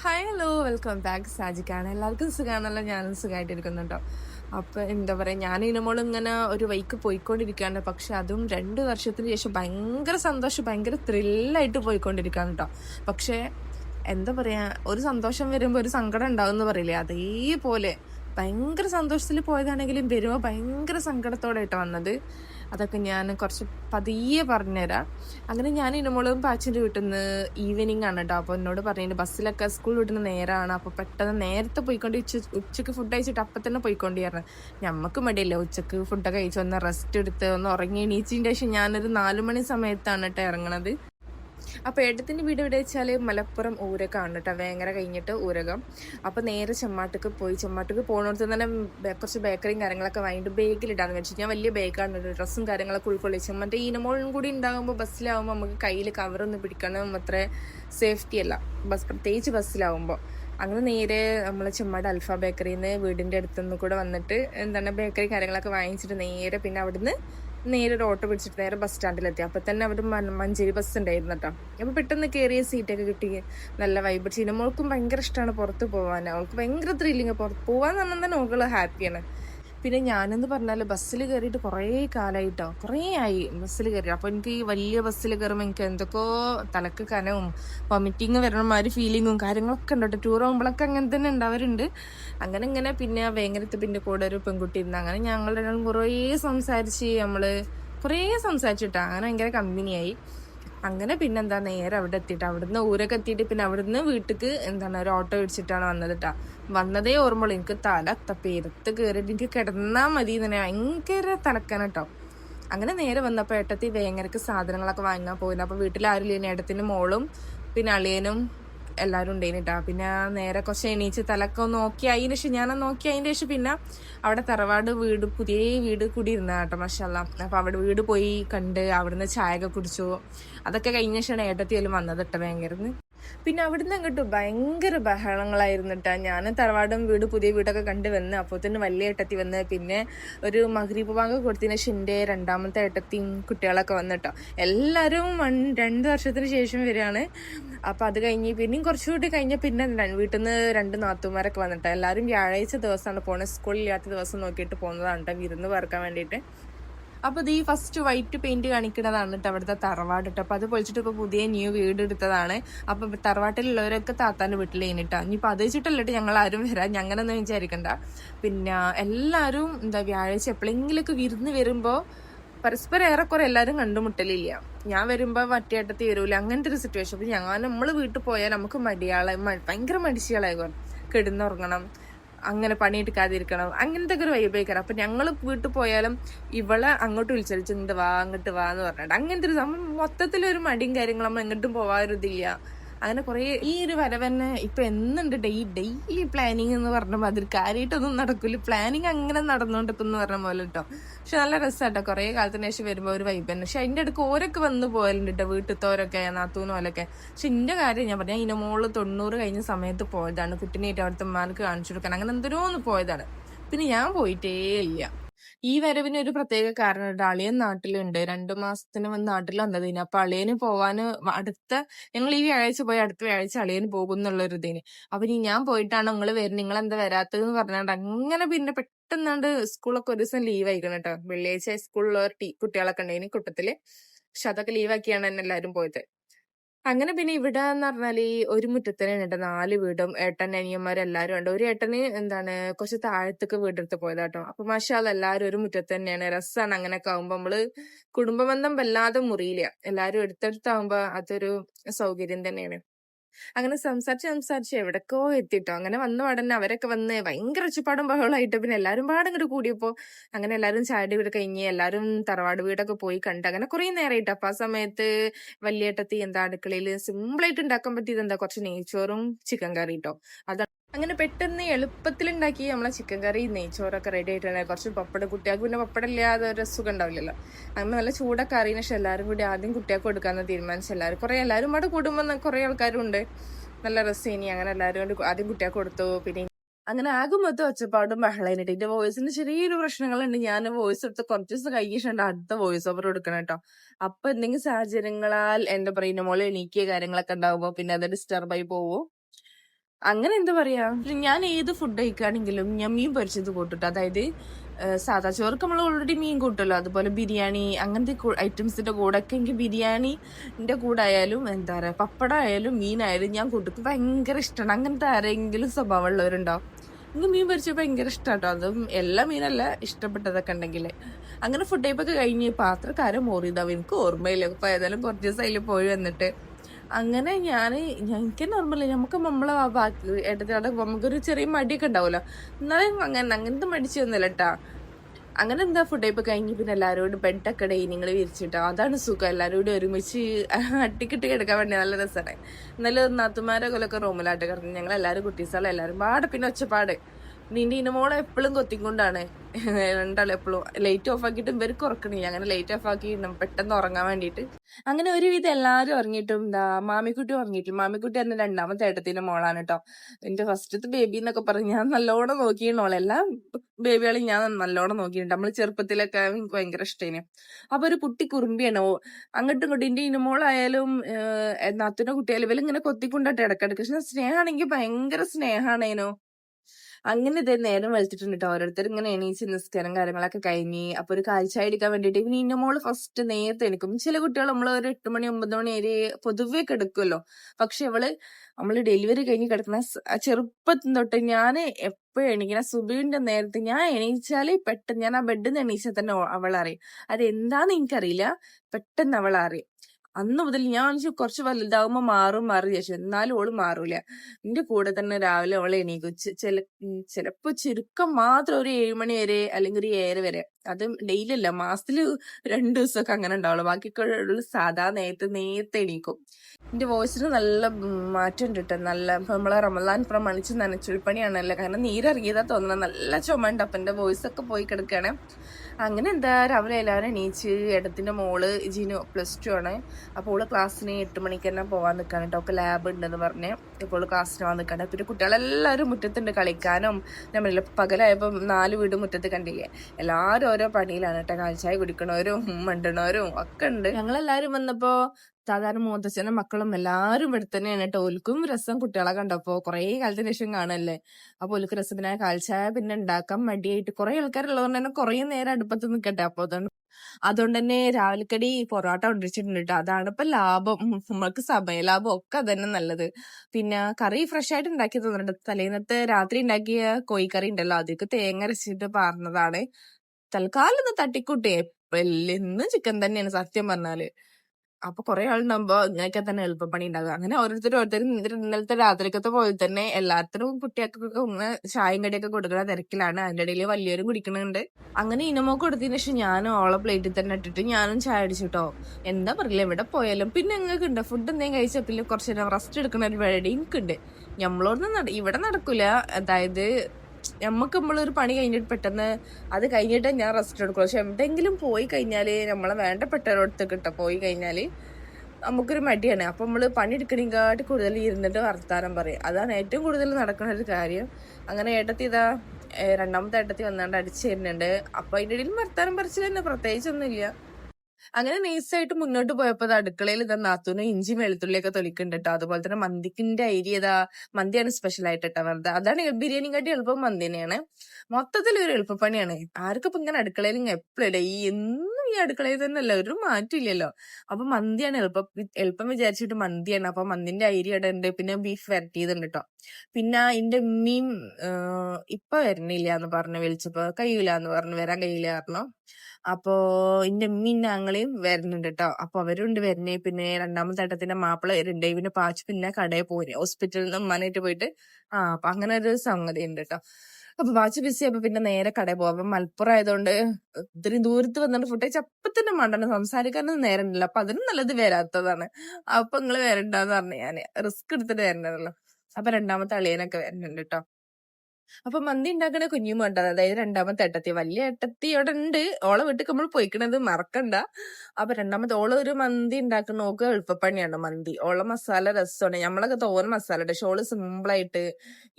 Hi hello welcome back സാജിക്കാണ്. എല്ലാവർക്കും സുഖമാണല്ലോ ഞാനും സുഖമായിട്ടിരിക്കുന്നുണ്ടോ അപ്പോൾ എന്താ പറയുക ഞാൻ ഇനമോൾ ഇങ്ങനെ ഒരു വൈക്ക് പോയിക്കൊണ്ടിരിക്കുകയാണ്. പക്ഷെ അതും രണ്ട് വർഷത്തിന് ശേഷം ഭയങ്കര സന്തോഷം ഭയങ്കര ത്രില്ലായിട്ട് പോയിക്കൊണ്ടിരിക്കുകയാണ് കേട്ടോ പക്ഷേ എന്താ പറയുക ഒരു സന്തോഷം വരുമ്പോൾ ഒരു സങ്കടം ഉണ്ടാവും എന്ന് പറയില്ലേ? അതേപോലെ ഭയങ്കര സന്തോഷത്തിൽ പോയതാണെങ്കിലും വരുമ്പോൾ ഭയങ്കര സങ്കടത്തോടെ ആയിട്ട് വന്നത്. അതൊക്കെ ഞാൻ കുറച്ച് പതിയെ പറഞ്ഞുതരാം. അങ്ങനെ ഞാൻ ഇനമോളും പാച്ചിന്റെ വീട്ടിൽ നിന്ന് ഈവനിങ് ആണ് കേട്ടോ അപ്പോൾ എന്നോട് പറഞ്ഞിട്ട് ബസ്സിലൊക്കെ സ്കൂൾ വിട്ടുന്ന നേരമാണ് അപ്പോൾ പെട്ടെന്ന് നേരത്തെ പോയിക്കൊണ്ട് ഉച്ച ഉച്ചയ്ക്ക് ഫുഡ് കഴിച്ചിട്ട് അപ്പം തന്നെ പോയിക്കൊണ്ടിരുന്നു. ഞമ്മക്ക് മടിയല്ലേ ഉച്ചയ്ക്ക് ഫുഡൊക്കെ കഴിച്ച് ഒന്ന് റെസ്റ്റ് എടുത്ത് ഒന്ന് ഉറങ്ങി എണീച്ചതിന്റെ ശേഷം ഞാനൊരു നാല് മണി സമയത്താണ് കേട്ടോ ഇറങ്ങണത്. അപ്പോൾ ഏട്ടത്തിന്റെ വീട് എവിടെ വെച്ചാൽ മലപ്പുറം ഊരകമാണ് കേട്ടോ. വേങ്ങര കഴിഞ്ഞിട്ട് ഊരകം. അപ്പോൾ നേരെ ചെമ്മാട്ടുക്ക് പോയി. ചെമ്മാട്ടുക്ക് പോകുന്നിടത്ത് തന്നെ കുറച്ച് ബേക്കറിയും കാര്യങ്ങളൊക്കെ വാങ്ങിയിട്ട് ബേക്കിലിടാന്ന് വെച്ചു ഞാൻ വലിയ ബേക്കാണ് ഡ്രസ്സും കാര്യങ്ങളൊക്കെ ഉൾക്കൊള്ളിച്ചു. മറ്റേ ഈനമോളും കൂടി ഉണ്ടാകുമ്പോൾ ബസ്സിലാവുമ്പോൾ നമുക്ക് കയ്യിൽ കവറൊന്നും പിടിക്കണം. അത്ര സേഫ്റ്റി അല്ല. ബസ് പ്രത്യേകിച്ച് ബസ്സിലാവുമ്പോൾ അങ്ങനെ നേരെ നമ്മൾ ചെമ്മാട് അൽഫ ബേക്കറിയിൽ നിന്ന് വീടിന്റെ അടുത്തുനിന്ന് കൂടെ വന്നിട്ട് എന്താണ് ബേക്കറി കാര്യങ്ങളൊക്കെ വാങ്ങിച്ചിട്ട് നേരെ പിന്നെ അവിടുന്ന് നേരെ ഒരു ഓട്ടോ പിടിച്ചിട്ട് നേരെ ബസ് സ്റ്റാൻഡിലെത്തി അപ്പോൾ തന്നെ അവർ മഞ്ചേരി ബസ് ഉണ്ടായിരുന്നു കേട്ടോ അപ്പോൾ പെട്ടെന്ന് കയറിയ സീറ്റൊക്കെ കിട്ടി. നല്ല വൈബ് ചിനമോൾക്കും ഭയങ്കര ഇഷ്ടമാണ് പുറത്ത് പോകാൻ അവൾക്ക് ഭയങ്കര ത്രില്ലിങ് പുറത്ത് പോകാന്ന് പറഞ്ഞാൽ തന്നെ അവൾ ഹാപ്പിയാണ് പിന്നെ ഞാനെന്ന് പറഞ്ഞാൽ ബസ്സിൽ കയറിയിട്ട് കുറേ കാലമായിട്ടോ കുറേ ആയി ബസ്സിൽ കയറി അപ്പോൾ എനിക്ക് ഈ വലിയ ബസ്സിൽ കയറുമ്പോൾ എനിക്ക് എന്തൊക്കെയോ തലക്ക് കനവും വൊമിറ്റിങ് വരണ മാതിരി ഫീലിങ്ങും കാര്യങ്ങളൊക്കെ ഉണ്ട് കേട്ടോ. ടൂർ പോകുമ്പോഴൊക്കെ അങ്ങനെ തന്നെ ഉണ്ടാവാറുണ്ട് അങ്ങനെ ഇങ്ങനെ പിന്നെ വേങ്ങരത്ത് പിന്നെ കൂടെ ഒരു പെൺകുട്ടി ഇരുന്ന് അങ്ങനെ ഞങ്ങൾ രണ്ടാളും കുറേ സംസാരിച്ച് നമ്മൾ കുറേ സംസാരിച്ചിട്ടാ. അങ്ങനെ ഭയങ്കര കമ്പനിയായി അങ്ങനെ പിന്നെ എന്താ നേരെ അവിടെ എത്തിയിട്ട് അവിടുന്ന് ഊരൊക്കെ എത്തിയിട്ട് പിന്നെ അവിടുന്ന് വീട്ടിക്ക് എന്താണ് ഒരു ഓട്ടോ ഇടിച്ചിട്ടാണ് വന്നത് കേട്ടാ വന്നതേ ഓർമ്മയുള്ളൂ. എനിക്ക് തല തപ്പേരത്ത് കയറിയിട്ട് എനിക്ക് കിടന്നാൽ മതി തന്നെ ഭയങ്കര തലക്കന കേട്ടോ അങ്ങനെ നേരെ വന്നപ്പോൾ ഏട്ടത്തി വേങ്ങരക്ക് സാധനങ്ങളൊക്കെ വാങ്ങാൻ പോയിരുന്നു. അപ്പോൾ വീട്ടിൽ ആരും ഇല്ല ഏട്ടത്തിന്റെ മോളും പിന്നെ അളിയനും എല്ലാവരും ഉണ്ടായിന് കേട്ടോ പിന്നെ നേരെ കുറച്ച് എണീച്ച് തലക്കെ നോക്കി അതിന് ശേഷം ഞാൻ നോക്കി അതിന്റെ ശേഷം പിന്നെ അവിടെ തറവാട് വീട് പുതിയ വീട് കൂടി കൂടിയിരുന്ന കേട്ടോ മഷല്ല. അപ്പോൾ അവിടെ വീട് പോയി കണ്ട് അവിടുന്ന് ചായ ഒക്കെ കുടിച്ചു. അതൊക്കെ കഴിഞ്ഞ ശേഷമാണ് ഏട്ടത്തിയാലും വന്നത് കേട്ടോ ഭയങ്കരന്ന് പിന്നെ അവിടുന്ന് അങ്ങോട്ട് ഭയങ്കര ബഹളങ്ങളായിരുന്നു കേട്ടോ ഞാൻ തറവാടും വീട് പുതിയ വീടൊക്കെ കണ്ട് വന്ന് അപ്പോൾ തന്നെ വലിയ ഏട്ടത്തി വന്ന് പിന്നെ ഒരു മഹരീബ് ബാങ്ക് കൊടുത്തതിന് ശേഷം എന്റെ രണ്ടാമത്തെ ഏട്ടത്തിയും കുട്ടികളൊക്കെ വന്നിട്ടോ. എല്ലാവരും വൺ രണ്ട് വർഷത്തിന് ശേഷം വരികയാണ് അപ്പോൾ അത് കഴിഞ്ഞ് പിന്നെയും കുറച്ചുകൂടി കഴിഞ്ഞ പിന്നെ വീട്ടിൽ നിന്ന് രണ്ട് നാത്തുമാരൊക്കെ വന്നിട്ടോ. എല്ലാവരും വ്യാഴാഴ്ച ദിവസമാണ് പോണത്. സ്കൂളില്ലാത്ത ദിവസം നോക്കിയിട്ട് പോകുന്നതാണ് കേട്ടോ വിരുന്ന് പറക്കാൻ വേണ്ടിയിട്ട്. അപ്പോൾ ഇത് ഈ ഫസ്റ്റ് വൈറ്റ് പെയിന്റ് കാണിക്കുന്നതാണ് കേട്ടോ അവിടുത്തെ തറവാട് കേട്ടോ അപ്പോൾ അത് പൊളിച്ചിട്ട് ഇപ്പോൾ പുതിയ ന്യൂ വീട് എടുത്തതാണ്. അപ്പോൾ തറവാട്ടിലുള്ളവരൊക്കെ താത്താന്റെ വീട്ടിൽ കഴിഞ്ഞിട്ടാ ഇനിയിപ്പോൾ അത് വെച്ചിട്ടല്ലിട്ട് ഞങ്ങൾ ആരും വരാം ഞങ്ങനൊന്നും വിചാരിക്കണ്ട. പിന്നെ എല്ലാവരും എന്താ വ്യാഴാഴ്ച എപ്പോഴെങ്കിലുമൊക്കെ വിരുന്ന് വരുമ്പോൾ പരസ്പരം ഏറെക്കുറെ എല്ലാവരും കണ്ടുമുട്ടലില്ല. ഞാൻ വരുമ്പോൾ മറ്റേട്ടത്തി വരൂല. അങ്ങനത്തെ ഒരു സിറ്റുവേഷൻ അപ്പോൾ ഞാൻ നമ്മൾ വീട്ടിൽ പോയാൽ നമുക്ക് മടിയാളെ ഭയങ്കര മടിച്ചികളായി കിടന്നുറങ്ങണം. അങ്ങനെ പണിയെടുക്കാതിരിക്കണം. അങ്ങനത്തെ ഒക്കെ ഒരു വൈബേക്കാരം അപ്പൊ ഞങ്ങൾ വീട്ടിൽ പോയാലും ഇവളെ അങ്ങോട്ട് വിളിച്ചടിച്ച് വാ അങ്ങോട്ട് വാ എന്ന് പറഞ്ഞിട്ട് അങ്ങനത്തെ ഒരു നമ്മൾ മൊത്തത്തിലൊരു മടിയും കാര്യങ്ങളും നമ്മൾ എങ്ങോട്ടും പോകാതില്ല അങ്ങനെ കുറേ ഈ ഒരു വരവന്നെ ഇപ്പൊ എന്നുണ്ട്. ഡെയ് ഡെയിലി പ്ലാനിങ് എന്ന് പറഞ്ഞ മാതിരി കാര്യമായിട്ടൊന്നും നടക്കില്ല പ്ലാനിങ് അങ്ങനെ നടന്നുകൊണ്ടിരിക്കുന്നു പറഞ്ഞ പോലെ കേട്ടോ പക്ഷെ നല്ല രസമാട്ടോ കുറേ കാലത്തിന് ശേഷം വരുമ്പോൾ ഒരു വൈബ് തന്നെ. പക്ഷെ അതിന്റെ അടുക്ക് ഓരൊക്കെ വന്ന് പോയാലുണ്ട് കേട്ടോ വീട്ടിലത്തോരൊക്കെ നാത്തൂന്ന് പോലൊക്കെ പക്ഷെ എന്റെ കാര്യം ഞാൻ പറഞ്ഞാൽ ഇതിന്റെ മോൾ തൊണ്ണൂറ് കഴിഞ്ഞ സമയത്ത് പോയതാണ്. കുട്ടിനെ അവിടുത്തെ ഉമ്മാർക്ക് കാണിച്ചു കൊടുക്കാൻ. അങ്ങനെ എന്തോരോന്ന് പോയതാണ്. പിന്നെ ഞാൻ പോയിട്ടേ ഇല്ല. ഈ വരവിന് ഒരു പ്രത്യേക കാരണമുണ്ട് അളിയൻ നാട്ടിലുണ്ട്. രണ്ടു മാസത്തിന് വന്ന് നാട്ടിൽ വന്നതിന്. അപ്പൊ അളിയന് പോവാന് അടുത്ത ഞങ്ങൾ ഈ വ്യാഴാഴ്ച പോയി അടുത്ത വ്യാഴാഴ്ച അളിയന് പോകുന്നുള്ള ഒരു ഇതിന്. അപ്പൊ ഇനി ഞാൻ പോയിട്ടാണ് നിങ്ങൾ വരുന്നത് നിങ്ങൾ എന്താ വരാത്തതെന്ന് പറഞ്ഞാണ്ട് അങ്ങനെ പിന്നെ പെട്ടെന്നാണ്ട് സ്കൂളൊക്കെ ഒരു ദിവസം ലീവ് ആയിക്കണം കേട്ടോ വെള്ളിയാഴ്ച സ്കൂളിലുള്ള കുട്ടികളൊക്കെ ഉണ്ടായിന് കൂട്ടത്തിൽ. പക്ഷെ അതൊക്കെ ലീവ് ആക്കിയാണ് എല്ലാവരും പോയത്. അങ്ങനെ പിന്നെ ഇവിടെ എന്ന് പറഞ്ഞാൽ ഈ ഒരു മുറ്റത്തിന് ഉണ്ട് നാല് വീടും ഏട്ടൻ അനിയന്മാരെല്ലാരും ഉണ്ട്. ഒരു ഏട്ടന് എന്താണ് കുറച്ച് താഴത്തേക്ക് വീടെടുത്ത് പോയതാട്ടോ. അപ്പൊ മാഷാ എല്ലാരും ഒരു മുറ്റത്ത് തന്നെയാണ് രസമാണ് അങ്ങനെയൊക്കെ ആകുമ്പോൾ നമ്മൾ കുടുംബബന്ധം വല്ലാതെ മുറിയില്ല. എല്ലാരും എടുത്തെടുത്താകുമ്പോ അതൊരു സൗകര്യം തന്നെയാണ്. അങ്ങനെ സംസാരിച്ച് സംസാരിച്ച് എവിടേക്കോ എത്തിട്ടോ. അങ്ങനെ വന്ന പാടന്നെ അവരൊക്കെ വന്ന് ഭയങ്കര ഒച്ചപ്പാടും ബഹളമായിട്ട് പിന്നെ എല്ലാരും പാടും ഇങ്ങോട്ട് കൂടിയപ്പോ അങ്ങനെ എല്ലാരും ചാടി വീട് കഴിഞ്ഞ് എല്ലാരും തറവാട് വീടൊക്കെ പോയി കണ്ട് അങ്ങനെ കുറെ നേരമായിട്ട് അപ്പൊ ആ സമയത്ത് വലിയേട്ടത്തി എന്താ അടുക്കളയിൽ സിമ്പിളായിട്ട് ഉണ്ടാക്കാൻ പറ്റിയത് എന്താ? കുറച്ച് നെയ്ച്ചോറും ചിക്കൻ കറി കേട്ടോ അങ്ങനെ പെട്ടെന്ന് എളുപ്പത്തിൽ ഉണ്ടാക്കി നമ്മളെ ചിക്കൻ കറി നെയ്ച്ചോറൊക്കെ റെഡി ആയിട്ടാണ് കുറച്ച് പപ്പട കുട്ടികൾക്ക് പിന്നെ പപ്പട ഇല്ലാതെ ഒരു സുഖം ഉണ്ടാവില്ലല്ലോ. അങ്ങനെ നല്ല ചൂടൊക്കെ അറിയുന്ന പക്ഷെ എല്ലാവരും കൂടി ആദ്യം കുട്ടികൾക്ക് കൊടുക്കാന്ന് തീരുമാനിച്ചു. എല്ലാവരും കുറെ എല്ലാവരും അവിടെ കൂടുമ്പോൾ കുറെ ആൾക്കാരുണ്ട്. നല്ല രസേനി. അങ്ങനെ എല്ലാവരും കൊണ്ട് ആദ്യം കുട്ടികൾക്ക് കൊടുത്തു. പിന്നെ അങ്ങനെ ആകെ മൊത്തം ഒച്ചപ്പാടും ബഹളായിട്ട് എന്റെ വോയിസിന് ചെറിയൊരു പ്രശ്നങ്ങളുണ്ട്. ഞാൻ വോയിസ് എടുത്ത് കുറച്ച് ദിവസം കഴിഞ്ഞിട്ടുണ്ട് അടുത്ത വോയിസ് ഓവർ കൊടുക്കണം കേട്ടോ. അപ്പൊ എന്തെങ്കിലും സാഹചര്യങ്ങളാൽ എന്താ പറയുന്ന മോളെ എണീക്കിയ കാര്യങ്ങളൊക്കെ ഉണ്ടാവുമ്പോ പിന്നെ അത് ഡിസ്റ്റർബ് ആയി പോവോ. അങ്ങനെ എന്താ പറയാ? ഞാൻ ഏത് ഫുഡ് കഴിക്കുകയാണെങ്കിലും ഞാൻ മീൻ പൊരിച്ചത് കൂട്ടിട്ട് അതായത് സാധാ ചോർക്ക് നമ്മൾ ഓൾറെഡി മീൻ കൂട്ടല്ലോ അതുപോലെ ബിരിയാണി അങ്ങനത്തെ ഐറ്റംസിന്റെ കൂടെ ഒക്കെ എനിക്ക് ബിരിയാണിന്റെ കൂടെ ആയാലും എന്താ പറയാ പപ്പടം ആയാലും മീനായാലും ഞാൻ കൂട്ടും. ഭയങ്കര ഇഷ്ടമാണ് അങ്ങനത്തെ ആരെങ്കിലും സ്വഭാവമുള്ളവരുണ്ടാവും എനിക്ക് മീൻ പൊരിച്ചത് ഭയങ്കര ഇഷ്ടമാട്ടോ അതും എല്ലാ മീനല്ല ഇഷ്ടപ്പെട്ടതൊക്കെ ഉണ്ടെങ്കിൽ. അങ്ങനെ ഫുഡ് ടൈപ്പൊക്കെ കഴിഞ്ഞ് പാത്രക്കാരൻ മോറിയതാവും. എനിക്ക് ഓർമ്മയില്ല. ഇപ്പൊ ഏതായാലും കുറച്ച് ദിവസം അതിൽ പോയി വന്നിട്ട്. അങ്ങനെ ഞാൻ എനിക്ക് നോർമലി നമുക്ക് നമ്മളെ ബാക്കി ഏട്ടത്തിനോട് നമുക്കൊരു ചെറിയ മടിയൊക്കെ ഉണ്ടാവുമല്ലോ എന്നാലും അങ്ങനെ അങ്ങനത്തെ മടിച്ചൊന്നുമില്ല കേട്ടാ അങ്ങനെ എന്താ ഫുഡ് ഇപ്പൊ കഴിഞ്ഞ് പിന്നെ എല്ലാവരോടും ബെഡൊക്കെ ഡൈനിങ്ങൾ വിരിച്ചിട്ടോ അതാണ് സുഖം. എല്ലാവരോടും ഒരുമിച്ച് അട്ടിക്കിട്ട് കിടക്കാൻ വേണ്ടി നല്ല രസമാണ്. എന്നാലും നാത്തുമാരെ കൊല്ലൊക്കെ റൂമിലായിട്ട് കിടന്നു ഞങ്ങൾ എല്ലാവരും കുട്ടീസാളും എല്ലാവരും പാടെ പിന്നെ ഒച്ചപ്പാട്. നിന്റെ ഇനമോളെ എപ്പോഴും കൊത്തിക്കൊണ്ടാണ്. രണ്ടാൾ എപ്പോഴും ലൈറ്റ് ഓഫ് ആക്കിയിട്ട് ഇവർക്ക് ഉറക്കണില്ല. അങ്ങനെ ലൈറ്റ് ഓഫ് ആക്കി പെട്ടെന്ന് ഉറങ്ങാൻ വേണ്ടിയിട്ട്. അങ്ങനെ ഒരുവിധം എല്ലാവരും ഉറങ്ങിയിട്ടും എന്താ മാമിക്കുട്ടി ഉറങ്ങിയിട്ടും. മാമിക്കുട്ടി എന്ന രണ്ടാമത്തെ ഏട്ടത്തിന്റെ മോളാണ് കേട്ടോ എന്റെ ഫസ്റ്റത്തെ ബേബി എന്നൊക്കെ പറഞ്ഞ് ഞാൻ നല്ലോണം നോക്കിയിരുന്നോളെ എല്ലാ ബേബികളെയും ഞാൻ നല്ലോണം നോക്കിയിട്ടുണ്ട്. നമ്മൾ ചെറുപ്പത്തിലൊക്കെ എനിക്ക് ഭയങ്കര ഇഷ്ടേനെ അപ്പൊ ഒരു കുട്ടി കുറുമ്പിയാണ്. അങ്ങോട്ടും ഇങ്ങോട്ടും എന്റെ ഇനുമോളായാലും നാത്തിന്റെ കുട്ടിയായാലും ഇവലിങ്ങനെ കൊത്തിക്കൊണ്ടിട്ട് ഇടക്കിടക്ക് പക്ഷെ സ്നേഹമാണെങ്കിൽ ഭയങ്കര സ്നേഹാണേനോ അങ്ങനെ ഇതേ നേരം വെളുത്തിട്ടുണ്ട് കേട്ടോ ഓരോരുത്തർ ഇങ്ങനെ എണീച്ച് നിസ്കാരം കാര്യങ്ങളൊക്കെ കഴിഞ്ഞ് അപ്പൊ ഒരു കാഴ്ച എടുക്കാൻ വേണ്ടിട്ട് ഇനി ഇന്ന മോൾ ഫസ്റ്റ് നേരത്തെ എണീക്കും. ചില കുട്ടികൾ നമ്മൾ ഒരു എട്ട് മണി ഒമ്പത് മണി വരെ പൊതുവെ കിടക്കുമല്ലോ പക്ഷെ അവൾ നമ്മൾ ഡെലിവറി കഴിഞ്ഞ് കിടക്കുന്ന ചെറുപ്പത്തിന് തൊട്ട് ഞാൻ എപ്പോഴും എണീക്കുന്ന സുബീന്റെ നേരത്തെ ഞാൻ എണീച്ചാൽ പെട്ടെന്ന് ഞാൻ ആ ബെഡിൽ നിന്ന് എണീച്ചാൽ തന്നെ അവൾ അറിയും അത് എന്താന്ന് എനിക്കറിയില്ല. പെട്ടെന്ന് അവൾ അറിയും അന്ന് മുതൽ ഞാൻ കുറച്ച് വലുതാകുമ്പോൾ മാറും മാറും ചേച്ചി എന്നാലും ഓൾ മാറൂല. എന്റെ കൂടെ തന്നെ രാവിലെ അവളെ എണീക്കും ചില ചിലപ്പോ ചുരുക്കം മാത്രം ഒരു ഏഴുമണി വരെ അല്ലെങ്കിൽ ഒരു ഏഴര വരെ. അത് ഡെയിലി അല്ല മാസത്തിൽ രണ്ടു ദിവസമൊക്കെ അങ്ങനെ ഉണ്ടാവുള്ളൂ. ബാക്കിയൊക്കെ ഉള്ള സാധാ നേരത്തെ നേരത്തെ എണീക്കും. എന്റെ വോയിസിന് നല്ല മാറ്റം കേട്ടോ നല്ല നമ്മളെ റമദാൻ പ്രമാണിച്ച് നനച്ചുഴിപ്പണിയാണല്ലോ കാരണം നീരിറങ്ങിയതാ തോന്നുന്നത് നല്ല ചുമ ഉണ്ട്. അപ്പൊ എന്റെ വോയിസ് ഒക്കെ പോയി കിടക്കുകയാണ് അങ്ങനെ എന്താ രാവിലെ എല്ലാവരും എണീച്ച് ഇടത്തിന്റെ മോൾ ജിനു പ്ലസ് ടു ആണ്. അപ്പോൾ ഓൾ ക്ലാസ്സിന് എട്ട് മണിക്ക് തന്നെ പോകാൻ നിൽക്കാണ് കേട്ടോ ഒക്കെ ലാബ് ഉണ്ടെന്ന് പറഞ്ഞ്. ഇപ്പോൾ ക്ലാസ്സിന് പോകാൻ നിൽക്കാണ് പിന്നെ കുട്ടികളെല്ലാവരും മുറ്റത്തുണ്ട് കളിക്കാനും നമ്മളെ പകലായപ്പോൾ നാല് വീട് മുറ്റത്ത് കണ്ടില്ലേ? എല്ലാവരും ഓരോ പണിയിലാണ് കേട്ടോ കാഴ്ചായ കുടിക്കണവരും മണ്ടണവരും ഒക്കെ ഉണ്ട്. ഞങ്ങളെല്ലാവരും വന്നപ്പോ സാധാരണ മൂത്തച്ഛനും മക്കളും എല്ലാവരും ഇവിടെ തന്നെയാണ് കേട്ടോ. ഒലുക്കും രസം കുട്ടികളെ കണ്ടപ്പോ കുറെ കാലത്തിന് ശേഷം കാണല്ലേ. അപ്പൊ ഒലുക്ക് രസം പിന്നെ കാൽച്ചായ പിന്നെ ഉണ്ടാക്കാൻ മടിയായിട്ട് കുറെ ആൾക്കാരുള്ളതുകൊണ്ട് തന്നെ കുറെ നേരം അടുപ്പത്ത് നിൽക്കട്ടെ അപ്പൊ അതുകൊണ്ട് അതുകൊണ്ട് തന്നെ രാവിലെക്കടി പൊറോട്ട കൊണ്ടിരിച്ചിട്ടുണ്ട് കേട്ടോ. അതാണ് ഇപ്പൊ ലാഭം. നമ്മൾക്ക് സമയ ലാഭം ഒക്കെ തന്നെ നല്ലത്. പിന്നെ കറി ഫ്രഷ് ആയിട്ട് ഉണ്ടാക്കി തന്നിട്ടുണ്ട്. തലേന്നത്തെ രാത്രി ഉണ്ടാക്കിയ കോഴിക്കറി ഉണ്ടല്ലോ അതിക്ക് തേങ്ങ അരച്ചിട്ട് പാർന്നതാണ്. തൽക്കാലം ഒന്ന് തട്ടിക്കൂട്ടിയേ ഇന്ന് ചിക്കൻ തന്നെയാണ് സത്യം പറഞ്ഞാൽ. അപ്പൊ കുറെ ആളുണ്ടാകുമ്പോ ഇങ്ങനെയൊക്കെ തന്നെ എളുപ്പപ്പണി ഉണ്ടാകുക അങ്ങനെ ഓരോരുത്തരും ഓരോരുത്തരും ഇന്നലത്തെ രാത്രിക്കത്തെ പോലെ തന്നെ എല്ലാത്തിനും കുട്ടികൾക്കൊക്കെ ഒന്ന് ചായയും കടിയൊക്കെ കൊടുക്കുന്ന തിരക്കിലാണ്. അതിന്റെ ഇടയിൽ വലിയവരും കുടിക്കണുണ്ട്. അങ്ങനെ ഇനമോ കൊടുത്തതിന് ശേഷം ഞാനും ഓളെ പ്ലേറ്റിൽ തന്നെ ഇട്ടിട്ട് ഞാനും ചായ അടിച്ചിട്ടോ എന്താ പറയില്ല എവിടെ പോയാലും പിന്നെ നിങ്ങൾക്ക് ഉണ്ട് ഫുഡ് എന്തെങ്കിലും കഴിച്ചാൽ പിന്നെ കുറച്ച് നേരം റെസ്റ്റ് എടുക്കുന്ന ഒരു പരിപാടി എനിക്കുണ്ട്. നമ്മളോടൊന്നും ഇവിടെ നടക്കൂല. അതായത് നമുക്ക് നമ്മളൊരു പണി കഴിഞ്ഞിട്ട് പെട്ടെന്ന് അത് കഴിഞ്ഞിട്ട് ഞാൻ റെസ്റ്റ് എടുക്കുള്ളൂ. പക്ഷെ എവിടെയെങ്കിലും പോയി കഴിഞ്ഞാൽ നമ്മളെ വേണ്ടപ്പെട്ടവരടുത്ത് കിട്ട പോയി കഴിഞ്ഞാൽ നമുക്കൊരു മടിയാണ്. അപ്പൊ നമ്മൾ പണിയെടുക്കണേക്കാട്ടി കൂടുതൽ ഇരുന്നിട്ട് വർത്താനം പറയും. അതാണ് ഏറ്റവും കൂടുതൽ നടക്കുന്ന ഒരു കാര്യം. അങ്ങനെ ഏട്ടത്തി ഇതാ രണ്ടാമത്തെ ഏട്ടത്തി വന്നാണ്ട് അടിച്ചു തരുന്നുണ്ട്. അപ്പം അതിന്റെ ഇടയിൽ വർത്താനം പറിച്ചിൽ തന്നെ പ്രത്യേകിച്ചൊന്നുമില്ല. അങ്ങനെ നൈസായിട്ട് മുന്നോട്ട് പോയപ്പോ അടുക്കളയിൽ ഇതാ നാത്തൂന് ഇഞ്ചി വെളുത്തുള്ളിയൊക്കെ തൊലിക്കുന്നുണ്ട് കേട്ടോ അതുപോലെ തന്നെ മന്തിക്കിന്റെ അരി ഇതാ മന്തിയാണ് സ്പെഷ്യൽ ആയിട്ട് കേട്ടോ വെറുതെ അതാണ് ബിരിയാണി കാട്ടി എളുപ്പം മന്തിനെയാണ്. മൊത്തത്തിൽ ഒരു എളുപ്പപ്പണിയാണ്. ആർക്കും ഇങ്ങനെ അടുക്കളയിൽ എപ്പോഴും ഈ എന്നും ഈ അടുക്കളയിൽ തന്നെ അല്ല ഒരു മാറ്റമില്ലല്ലോ. അപ്പൊ മന്തിയാണ് എളുപ്പം. എളുപ്പം വിചാരിച്ചിട്ട് മന്തിയാണ്. അപ്പൊ മന്തിന്റെ അരി ഇടണ്ട് പിന്നെ ബീഫ് വരട്ടിയതുണ്ട് കേട്ടോ പിന്നെ എന്റെ ഉമ്മയും ഇപ്പൊ വരണില്ല എന്ന് പറഞ്ഞു വിളിച്ചപ്പോ കഴിയൂല എന്ന് പറഞ്ഞു. വരാൻ കഴിയില്ല പറഞ്ഞു. അപ്പോ എന്റെ ഉമ്മയും ഞങ്ങളെയും വരുന്നുണ്ട് കേട്ടോ അപ്പൊ അവരുണ്ട് വരുന്നേ പിന്നെ രണ്ടാമത്തെ ഏട്ടത്തിന്റെ മാപ്പിള വരുന്നുണ്ട് പിന്നെ പാച്ച് പിന്നെ കടയിൽ പോയി. ഹോസ്പിറ്റലിൽ നിന്ന് ഉമ്മാനായിട്ട് പോയിട്ട്. ആ അപ്പൊ അങ്ങനെ ഒരു സംഗതി ഉണ്ട് കേട്ടോ അപ്പൊ വാച്ച് ബിസി അപ്പൊ പിന്നെ നേരെ കടയിൽ പോവാം. മലപ്പുറം ആയതുകൊണ്ട് ഇത്രയും ദൂരത്ത് വന്നിട്ട് ഫുഡ് കഴിച്ച് അപ്പൊ തന്നെ സംസാരിക്കാനൊന്നും നേരമില്ല അപ്പൊ അതിനും നല്ലത് വരാത്തതാണ്. അപ്പൊ നിങ്ങൾ വരണ്ടെന്ന് പറഞ്ഞു ഞാൻ റിസ്ക് എടുത്തിട്ട് വരണ്ടല്ലോ അപ്പൊ രണ്ടാമത്തെ അളിയനൊക്കെ വരുന്നുണ്ട് കേട്ടോ അപ്പൊ മന്തി ഉണ്ടാക്കണ കുഞ്ഞും വേണ്ട. അതായത് രണ്ടാമത്തെ ഏട്ടത്തി. വലിയ ഏട്ടത്തി അവിടെ ഉണ്ട് ഓളെ വീട്ടിൽ നമ്മൾ പോയിക്കണത് മറക്കണ്ട. അപ്പൊ രണ്ടാമത്തെ ഓളെ ഒരു മന്തി ഉണ്ടാക്കുന്ന നോക്ക് എളുപ്പപ്പണിയാണ് മന്തി. ഓളെ മസാല രസമാണ് നമ്മളൊക്കെ തോന്ന മസാല ഉണ്ട് പക്ഷെ ഓൾ സിമ്പിൾ ആയിട്ട്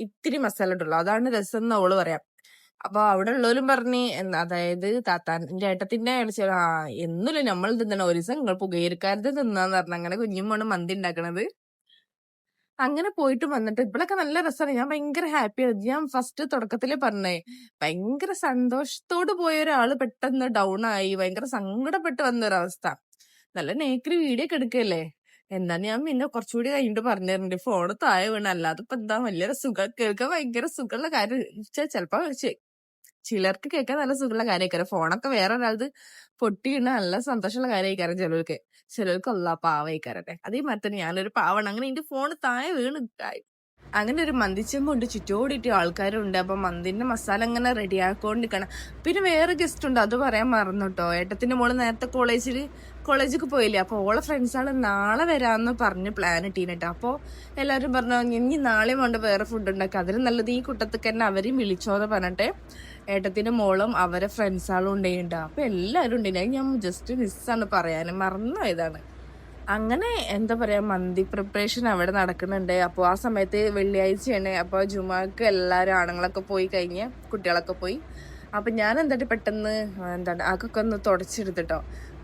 ഇത്തിരി മസാല ഇട്ടുള്ളൂ അതാണ് രസം എന്ന് ഓൾ പറയാം. അപ്പൊ അവിടെ ഉള്ളവരും പറഞ്ഞു അതായത് താത്താന്റെ ഏട്ടത്തിന്റെ അടിച്ച ആ എന്നില്ല. നമ്മൾ തിന്നണം ഒരു ദിവസം നിങ്ങൾ പുകയിരിക്കാരത് തിന്നാന്ന് പറഞ്ഞു. അങ്ങനെ കുഞ്ഞുമാണ് മന്തി ഉണ്ടാക്കണത് അങ്ങനെ പോയിട്ട് വന്നിട്ട് ഇപ്പോഴൊക്കെ നല്ല രസമാണ് ഞാൻ ഭയങ്കര ഹാപ്പിയാണ് ഞാൻ ഫസ്റ്റ് തുടക്കത്തിൽ പറഞ്ഞേ ഭയങ്കര സന്തോഷത്തോട് പോയ ഒരാൾ പെട്ടെന്ന് ഡൗൺ ആയി ഭയങ്കര സങ്കടപ്പെട്ട് വന്ന ഒരവസ്ഥ. നല്ല നേക്കറി വീഡിയോ ഒക്കെ എടുക്കല്ലേ? എന്നാ ഞാൻ പിന്നെ കുറച്ചുകൂടി കഴിഞ്ഞിട്ട് പറഞ്ഞിട്ടുണ്ട്. ഫോണ് താഴെ വീണ. അല്ലാതെ ഇപ്പൊ എന്താ? വലിയ സുഖം കേൾക്കാൻ ഭയങ്കര സുഖമുള്ള കാര്യം. ചിലപ്പോ ചിലർക്ക് കേൾക്കാൻ നല്ല സുഖമുള്ള കാര്യമായിരിക്കും. ഫോണൊക്കെ വേറെ ഒരാളത് പൊട്ടി വീണ നല്ല സന്തോഷമുള്ള കാര്യമായിരിക്കും ചിലർക്ക്. ചിലർക്ക് ഉള്ള പാവയിക്കാരട്ടെ അതേ മാതിരി തന്നെ ഞാനൊരു പാവാണ്. അങ്ങനെ എന്റെ ഫോൺ താഴെ വീണ് ഇതായി. അങ്ങനെ ഒരു മന്തിച്ചെമ്പുണ്ട് ചുറ്റോടിയിട്ട് ആൾക്കാരുണ്ട്. അപ്പൊ മന്തിന്റെ മസാല അങ്ങനെ റെഡി ആക്കിക്കൊണ്ടിരിക്കണം പിന്നെ വേറെ ഗസ്റ്റ് ഉണ്ട്. അത് പറയാൻ മറന്നു കേട്ടോ. ഏട്ടത്തിന്റെ മോൾ നേരത്തെ കോളേജിൽ കോളേജിൽ പോയില്ലേ? അപ്പൊ ഓളെ ഫ്രണ്ട്സാണ് നാളെ വരാന്ന് പറഞ്ഞ് പ്ലാൻ ഇട്ടീനട്ടോ. അപ്പൊ എല്ലാവരും പറഞ്ഞു ഇനി നാളെ വേണ്ട വേറെ ഫുഡ് ഉണ്ടാക്കുക അതിന് നല്ലത് ഈ കൂട്ടത്തിൽ തന്നെ അവരെയും വിളിച്ചോന്ന് പറഞ്ഞിട്ട് ഏട്ടത്തിന്റെ മോളും അവരെ ഫ്രണ്ട്സാളും ഉണ്ടായിട്ടുണ്ട് അപ്പൊ എല്ലാരും ഉണ്ടായിരുന്നു ഞാൻ ജസ്റ്റ് മിസ്സാണ് പറയാൻ മറന്നു ഇതാണ് അങ്ങനെ എന്താ പറയാ മന്തി പ്രിപ്പറേഷൻ അവിടെ നടക്കുന്നുണ്ട്. അപ്പോൾ ആ സമയത്ത് വെള്ളിയാഴ്ചയാണ്. അപ്പോൾ ജുമാക്ക് എല്ലാവരും ആണുങ്ങളൊക്കെ പോയി കഴിഞ്ഞ് കുട്ടികളൊക്കെ പോയി. അപ്പം ഞാൻ എന്തായിട്ട് പെട്ടെന്ന് എന്താണ് ആക്കൊക്കെ ഒന്ന് തുടച്ചെടുത്തിട്ടോ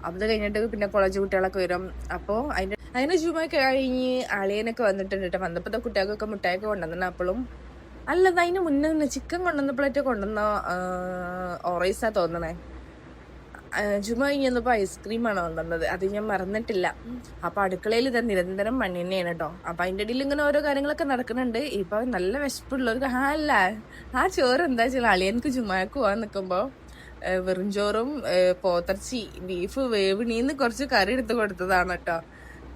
അത് കഴിഞ്ഞിട്ട് പിന്നെ കോളേജ് കുട്ടികളൊക്കെ വരും. അപ്പോൾ അതിന്റെ അതിന് ജുമ കഴിഞ്ഞ് അളിയനൊക്കെ വന്നിട്ടുണ്ട് കേട്ടോ. വന്നപ്പോൾ കുട്ടികൾക്കൊക്കെ മുട്ടായൊക്കെ കൊണ്ടുവന്നിട്ടുണ്ട്. അപ്പോഴും അല്ലത് അതിന് മുന്നേ തന്നെ ചിക്കൻ പ്ലേറ്റ് കൊണ്ടുവന്ന ഓറൈസാ തോന്നണേ. ചുമ്മാ ജുമ കഴിഞ്ഞപ്പോ ഐസ്ക്രീമാണ് കൊണ്ടുവന്നത്. അത് ഞാൻ മറന്നിട്ടില്ല. അപ്പൊ അടുക്കളയിൽ ഇത് നിരന്തരം പണി തന്നെയാണ് കേട്ടോ. അപ്പൊ അതിന്റെ ഇടയിൽ ഇങ്ങനെ ഓരോ കാര്യങ്ങളൊക്കെ നടക്കുന്നുണ്ട്. ഇപ്പൊ നല്ല വിശപ്പുള്ളവർക്ക് ആ അല്ല ആ ചോറ് എന്താ വെച്ചാൽ അളിയനക്ക് ജുമാക്ക് പോവാൻ നിൽക്കുമ്പോൾ ഏഹ് വെറും ചോറും പോത്തർച്ചി ബീഫ് വേവിണീന്ന് കുറച്ച് കറി എടുത്ത് കൊടുത്തതാണ് കേട്ടോ.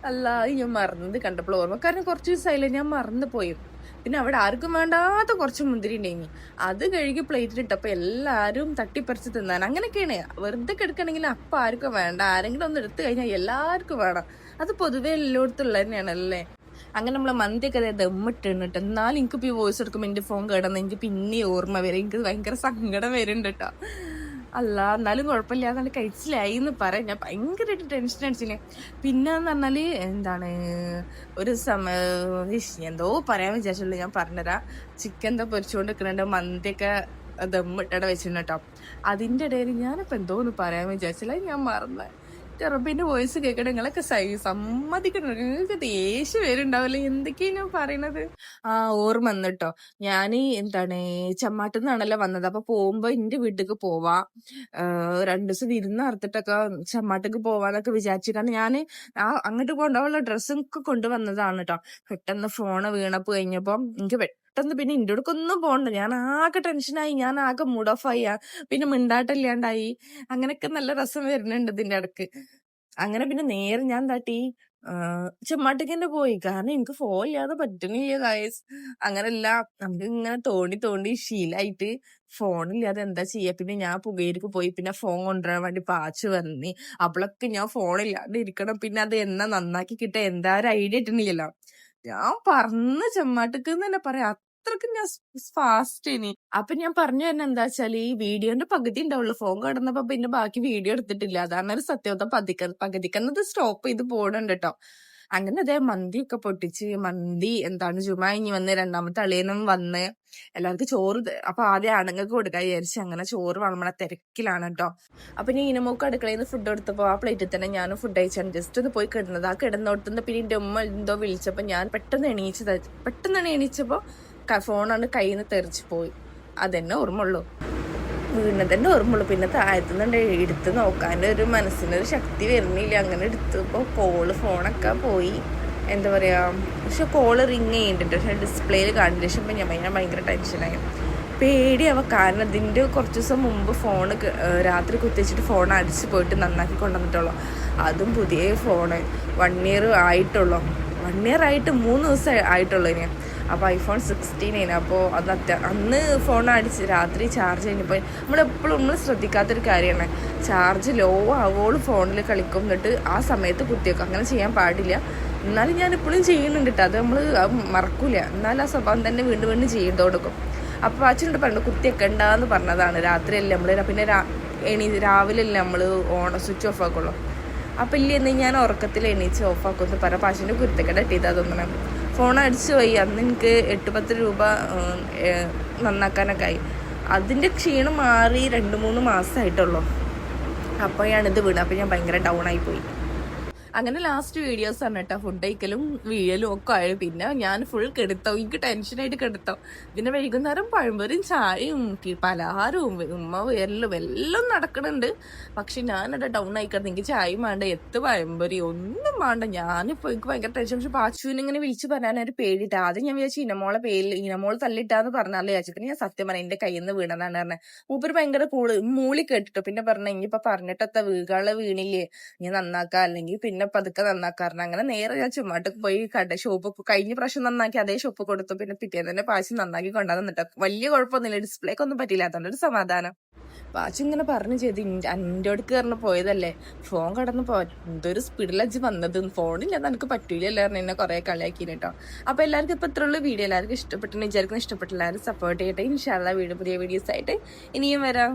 അല്ല ഞാൻ മറന്നത് കണ്ടപ്പോൾ ഓർമ്മ. കാരണം കുറച്ച് ദിവസമായില്ല ഞാൻ മറന്നു പോയി. പിന്നെ അവിടെ ആർക്കും വേണ്ടാത്ത കുറച്ച് മുന്തിരി ഉണ്ടെങ്കിൽ അത് കഴുകി പ്ലേറ്റിലിട്ടപ്പോൾ എല്ലാവരും തട്ടിപ്പറിച്ച് തിന്നാൻ. അങ്ങനെയൊക്കെയാണ്. വെറുതെ കിടക്കണമെങ്കിൽ അപ്പം ആർക്കും വേണ്ട. ആരെങ്കിലും ഒന്ന് എടുത്തു കഴിഞ്ഞാൽ എല്ലാവർക്കും വേണം. അത് പൊതുവേ എല്ലായിടത്തും ഉള്ളത് തന്നെയാണല്ലേ അങ്ങനെ നമ്മളെ മന്തിയൊക്കെ അതായത് ദമ്മിട്ടുണ്ട് എന്നാലും എനിക്ക് ഇപ്പോൾ വോയിസ് എടുക്കുമ്പോൾ എന്റെ ഫോൺ കേടുന്ന എനിക്ക് പിന്നെ ഓർമ്മ വരും. എനിക്ക് ഭയങ്കര സങ്കടം വരുന്നുണ്ട് കേട്ടോ അല്ല എന്നാലും കുഴപ്പമില്ല. എന്നാലും കഴിച്ചില്ലായി എന്ന് പറയാം. ഞാൻ ഭയങ്കരമായിട്ട് ടെൻഷൻ അടിച്ചില്ലേ പിന്നെ എന്ന് എന്താണ് ഒരു സമ എന്തോ പറയാൻ വിചാരിച്ചുള്ളൂ. ഞാൻ പറഞ്ഞുതരാം. ചിക്കൻ എന്താ പൊരിച്ചുകൊണ്ട് നിൽക്കുന്നുണ്ട് മന്തിയൊക്കെ ദമ്മിട്ടട വെച്ചിട്ടുണ്ട് കേട്ടോ. അതിന്റെ ഇടയിൽ ഞാനിപ്പോൾ എന്തോ ഒന്ന് പറയാൻ വിചാരിച്ചില്ല. ഞാൻ മറന്നു. റബ്ബിന്റെ വോയിസ് കേൾക്കട്ടെ നിങ്ങളൊക്കെ സൈ സമ്മതിക്കണം? നിങ്ങൾക്ക് ദേഷ്യം വരുന്നുണ്ടാവില്ലേ? എന്തൊക്കെയാ ഞാൻ പറയണത്? ആ ഓർമ്മ വന്നിട്ടോ. ഞാൻ എന്താണ് ചമ്മാട്ടിൽ നിന്നാണല്ലോ വന്നത്. അപ്പൊ പോകുമ്പോ എന്റെ വീട്ടിലേക്ക് പോവാ. രണ്ടു ദിവസം വിരുന്ന് അറുത്തിട്ടൊക്കെ ചമ്മാട്ടിക്ക് പോവാന്നൊക്കെ വിചാരിച്ചു. കാരണം ഞാൻ ആ അങ്ങോട്ട് കൊണ്ടുപോകാനുള്ള ഡ്രസ്സും ഒക്കെ കൊണ്ടുവന്നതാണ് കേട്ടോ പെട്ടെന്ന് ഫോണ് വീണപ്പോ കഴിഞ്ഞപ്പോ എനിക്ക് പെട്ടെന്ന് പിന്നെ അടുക്ക് ഒന്നും പോകണ്ട ഞാൻ ആകെ ടെൻഷനായി ഞാൻ ആകെ മൂഡ് ഓഫ് ആയി പിന്നെ മിണ്ടാട്ടില്ലാണ്ടായി. അങ്ങനെയൊക്കെ നല്ല രസം വരുന്നുണ്ട് ഇതിന്റെ ഇടയ്ക്ക്. അങ്ങനെ പിന്നെ നേരെ ഞാൻ തട്ടി ചെമ്മാട്ടിക്ക് പോയി. കാരണം എനിക്ക് ഫോൺ ഇല്ലാതെ പറ്റുന്നില്ല ഗായസ് അങ്ങനല്ല നമുക്ക് ഇങ്ങനെ തോണ്ടി തോണ്ടി ശീലായിട്ട് ഫോണില്ലാതെ എന്താ ചെയ്യാ? പിന്നെ ഞാൻ പുകയിലേക്ക് പോയി പിന്നെ ഫോൺ കൊണ്ടുവരാൻ വേണ്ടി പാച്ച് വന്നി. അപ്പോഴൊക്കെ ഞാൻ ഫോണില്ലാതെ ഇരിക്കണം. പിന്നെ അത് എന്നാ നന്നാക്കി കിട്ടാ എന്താ ഒരു ഐഡിയ ഇട്ടുന്നില്ലല്ലോ ഞാൻ പറഞ്ഞ ചെമ്മാട്ടക്ക് തന്നെ പറയാം. അത്രയ്ക്ക് ഞാൻ ഫാസ്റ്റ് ഇനി അപ്പൊ ഞാൻ പറഞ്ഞു തന്നെ എന്താ വെച്ചാൽ ഈ വീഡിയോന്റെ പകുതി ഉണ്ടാവുള്ളൂ. ഫോൺ കടന്നപ്പോ പിന്നെ ബാക്കി വീഡിയോ എടുത്തിട്ടില്ല. അതാണ് ഒരു സത്യവത്തം പതിക്ക പകുതിക്കുന്നത് സ്റ്റോപ്പ് ചെയ്ത് പോകണുണ്ട് കേട്ടോ അങ്ങനെ അതേ മന്തി ഒക്കെ പൊട്ടിച്ച് മന്തി എന്താണ് ചുമ ഇനി വന്ന് രണ്ടാമത്തെ അളിയനും വന്ന് എല്ലാവർക്കും ചോറ് അപ്പൊ ആദ്യം ആണുങ്ങൾക്ക് കൊടുക്കാൻ വിചാരിച്ച് അങ്ങനെ ചോറ് വളമണ തിരക്കിലാണ് കേട്ടോ അപ്പൊ ഇനി ഇനമോക്ക് അടുക്കളയിൽ നിന്ന് ഫുഡ് കൊടുത്തപ്പോ ആ പ്ലേറ്റിൽ തന്നെ ഞാൻ ഫുഡ് കഴിച്ചാണ്. ജസ്റ്റ് ഒന്ന് പോയി കിടന്നത്. ആ കിടന്നോട്ടുന്ന പിന്നെ എന്റെ ഉമ്മ എന്തോ വിളിച്ചപ്പോ ഞാൻ പെട്ടെന്ന് എണീച്ചത് പെട്ടെന്ന് എണീച്ചപ്പോ ഫോണാണ് കയ്യിൽ നിന്ന് തെറിച്ച് പോയി. അതെന്നെ ഓർമ്മയുള്ളൂ. വീണതന്നെ ഓർമ്മയുള്ളൂ. പിന്നെ താഴത്തു നിന്ന് എടുത്ത് നോക്കാൻ ഒരു മനസ്സിനൊരു ശക്തി വരുന്നില്ല. അങ്ങനെ എടുത്തപ്പോൾ കോൾ ഫോണൊക്കെ പോയി. എന്താ പറയുക പക്ഷെ കോൾ റിങ് ചെയ്യുന്നുണ്ട് പക്ഷെ ഡിസ്പ്ലേയിൽ കാണില്ല. പക്ഷെ ഇപ്പം ഞാൻ ഞാൻ ഭയങ്കര ടെൻഷനായി പേടിയാവുക കാരണം ഇതിന്റെ കുറച്ച് ദിവസം മുമ്പ് ഫോൺ രാത്രി കുത്തിച്ചിട്ട് ഫോൺ അടിച്ച് പോയിട്ട് നന്നാക്കി കൊണ്ടുവന്നിട്ടുള്ളൂ. അതും പുതിയ ഫോണ് വൺ ഇയർ ആയിട്ടുള്ളൂ. വൺ ഇയർ ആയിട്ട് മൂന്ന് ദിവസം ആയിട്ടുള്ളൂ ഇനി. അപ്പോൾ ഐഫോൺ സിക്സ്റ്റീൻ ആണ് അപ്പോൾ അത് അത്യ അന്ന് ഫോൺ അടിച്ച് രാത്രി ചാർജ് കഴിഞ്ഞപ്പോൾ നമ്മളെപ്പോഴും നമ്മൾ ശ്രദ്ധിക്കാത്തൊരു കാര്യമാണ് ചാർജ് ലോ ആവോളും ഫോണിൽ കളിക്കും. എന്നിട്ട് ആ സമയത്ത് കുത്തിവെക്കും അങ്ങനെ ചെയ്യാൻ പാടില്ല. എന്നാലും ഞാൻ ഇപ്പോഴും ചെയ്യുന്നുണ്ട് കേട്ടോ അത് നമ്മൾ മറക്കില്ല എന്നാലും ആ സ്വഭാവം തന്നെ വീണ്ടും വീണ്ടും ചെയ്തു കൊടുക്കും. അപ്പോൾ അച്ഛനോട് പറഞ്ഞു കുത്തിയേക്കണ്ടെന്ന് പറഞ്ഞതാണ്. രാത്രിയല്ലേ നമ്മൾ പിന്നെ രാ എണീ രാവിലെ അല്ലേ നമ്മൾ ഓൺ സ്വിച്ച് ഓഫ് ആക്കുള്ളൂ. അപ്പോൾ ഇല്ലെന്ന് ഞാൻ ഉറക്കത്തിൽ എണീച്ച് ഓഫ് ആക്കുമെന്ന് പറ പാശന്റെ കുരുത്തക്കട ഇട്ടിതാ തോന്നണം. ഫോൺ അടിച്ചു പോയി. അന്ന് എനിക്ക് എട്ട് പത്ത് രൂപ നന്നാക്കാനൊക്കെ ആയി. അതിന്റെ ക്ഷീണം മാറി രണ്ട് മൂന്ന് മാസമായിട്ടുള്ളൂ അപ്പോഴാണ് ഇത് വീണത് അപ്പോൾ ഞാൻ ഭയങ്കര ഡൗൺ ആയി പോയി. അങ്ങനെ ലാസ്റ്റ് വീഡിയോസ് ആണ് കേട്ടോ. ഫുഡ് കഴിക്കലും വീഴലും ഒക്കെ ആയി. പിന്നെ ഞാൻ ഫുൾ കെടുത്തോ എനിക്ക് ടെൻഷനായിട്ട് കെടുത്തോ പിന്നെ വൈകുന്നേരം പഴംപൊരിയും ചായയും പലഹാരവും ഉമ്മ എല്ലാം എല്ലാം നടക്കണുണ്ട്. പക്ഷെ ഞാനവിടെ ഡൗൺ ആയി എനിക്ക് ചായയും വേണ്ട എത്ത് പഴംപൊരി ഒന്നും വേണ്ട. ഞാനിപ്പോ എനിക്ക് ഭയങ്കര ടെൻഷൻ പക്ഷെ പാച്ചുവിനെ ഇങ്ങനെ വിളിച്ച് പറയാനൊരു പേടിയിട്ട്. ആദ്യം ഞാൻ വിചാരിച്ചു ഇനമോളെ പേരിൽ ഇനമോൾ തല്ലിട്ടാന്ന് പറഞ്ഞാലേ. വിചാരിച്ചു പിന്നെ ഞാൻ സത്യം പറയാം എന്റെ കയ്യിൽ നിന്ന് വീണതാണ് പറഞ്ഞത് മൂപ്പര് ഭയങ്കര കൂൾ മൂളി കേട്ടിട്ടു. പിന്നെ പറഞ്ഞ ഇനിയിപ്പൊ പറഞ്ഞിട്ടത്തെ വീകളെ വീണില്ലേ? ഞാൻ നന്നാക്കാ. അല്ലെങ്കിൽ പിന്നെ പതുക്കെ നന്നാക്കാറുണ്ട് അങ്ങനെ നേരെ ഞാൻ ചുമ്മാട്ട് പോയി കട ഷോപ്പ് കഴിഞ്ഞ പ്രാവശ്യം നന്നാക്കി അതേ ഷോപ്പ് കൊടുത്തു. പിന്നെ പിറ്റേന്ന് തന്നെ പാച്ചി നന്നാക്കി കൊണ്ടാന്നിട്ട് വലിയ കുഴപ്പമൊന്നുമില്ല. ഡിസ്പ്ലേക്ക് ഒന്നും പറ്റില്ല അതുകൊണ്ട് ഒരു സമാധാനം. പാച്ചു ഇങ്ങനെ പറഞ്ഞു ചെയ്ത് എന്റെ അടുക്ക് കയറിന് പോയതല്ലേ. ഫോൺ കടന്ന് പോ എന്തൊരു സ്പീഡിൽ അജ് വന്നത്. ഫോണില്ലാതെ എനിക്ക് പറ്റൂലല്ലോ എന്നെ കുറെ കളിയാക്കി കേട്ടോ അപ്പൊ എല്ലാവർക്കും ഇപ്പൊ ഇത്രയുള്ള വീഡിയോ എല്ലാവർക്കും ഇഷ്ടപ്പെട്ടെന്ന് വിചാരിക്കുന്നു ഇഷ്ടപ്പെട്ടില്ല എല്ലാവരും സപ്പോർട്ട് ചെയ്യട്ടെ. ഇൻഷാല്ല വീഡിയോ പുതിയ വീഡിയോസ് ആയിട്ട് ഇനിയും വരാം.